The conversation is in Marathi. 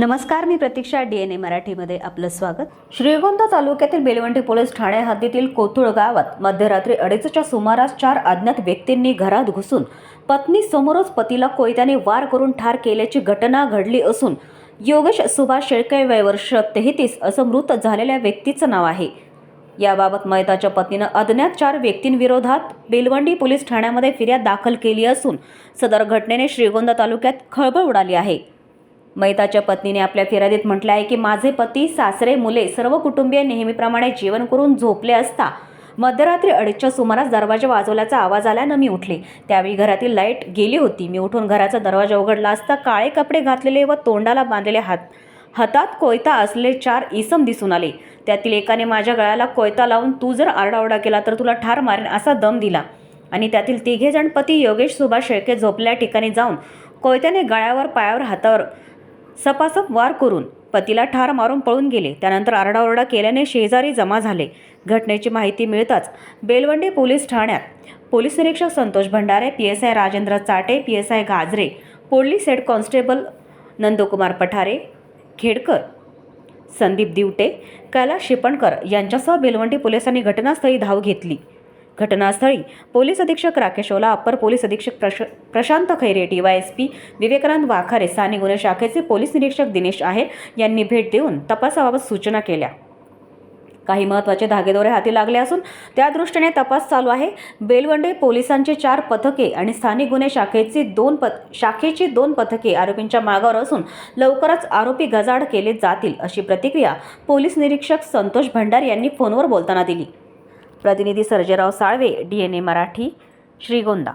नमस्कार मी प्रतीक्षा डी एन ए मराठीमध्ये आपलं स्वागत. श्रीगोंदा तालुक्यातील बेलवंटी पोलीस ठाणे हद्दीतील कोथुळ गावात मध्यरात्री अडीचच्या सुमारास चार अज्ञात व्यक्तींनी घरात घुसून पत्नी समोरच पतीला कोयत्याने वार करून ठार केल्याची घटना घडली असून योगेश सुभाष शेळके वय वर्ष तेहतीस असं मृत झालेल्या व्यक्तीचं नाव आहे. याबाबत मयताच्या पत्नीनं अज्ञात चार व्यक्तींविरोधात बेलवंडी पोलीस ठाण्यामध्ये फिर्याद दाखल केली असून सदर घटनेने श्रीगोंदा तालुक्यात खळबळ उडाली आहे. मैताच्या पत्नीने आपल्या फिर्यादीत म्हटले आहे की माझे पती सासरे मुले सर्व कुटुंबीय नेहमीप्रमाणे जेवण करून झोपले असता मध्यरात्री अडीचच्या सुमारास दरवाजा वाजवल्याचा आवाज आल्यानं मी उठले. त्यावेळी घरातील लाइट गेली होती. मी उठून घराचा दरवाजा उघडला असता काळे कपडे घातलेले व तोंडाला बांधलेले हात हातात कोयता असलेले चार इसम दिसून आले. त्यातील एकाने माझ्या गळ्याला कोयता लावून तू जर आरडाओरडा केला तर तुला ठार मारेन असा दम दिला. आणि त्यातील तिघे जण पती योगेश सुभाष शेळके झोपल्या ठिकाणी जाऊन कोयत्याने गळ्यावर पायावर हातावर सपासप वार करून पतीला ठार मारून पळून गेले. त्यानंतर आरडाओरडा केल्याने शेजारी जमा झाले. घटनेची माहिती मिळताच बेलवंडी पोलीस ठाण्यात. पोलीस निरीक्षक Santosh Bhandare P S I Rajendra Chate P S I Gajare police head constable Nandkumar Pathare Khedkar Sandeep Divte Kailas Shipankar यांच्यासह बेलवंडी पोलिसांनी घटनास्थळी धाव घेतली. घटनास्थळी पोलीस अधीक्षक राकेश ओला अप्पर पोलीस अधीक्षक प्रश Prashant Khaire D Y S P Vivekanand Wakhare स्थानिक गुन्हे शाखेचे पोलीस निरीक्षक दिनेश आहेर यांनी भेट देऊन तपासाबाबत सूचना केल्या. काही महत्त्वाचे धागेदोरे हाती लागले असून त्या दृष्टीने तपास चालू आहे. बेलवंडे पोलिसांचे चार पथके आणि स्थानिक गुन्हे शाखेची दोन पथ शाखेची दोन पथके आरोपींच्या मागावर असून लवकरच आरोपी गजाड केले जातील अशी प्रतिक्रिया पोलीस निरीक्षक संतोष भंडार यांनी फोनवर बोलताना दिली. प्रतिनिधी Sarjerao Salve D N A Marathi Shrigonda.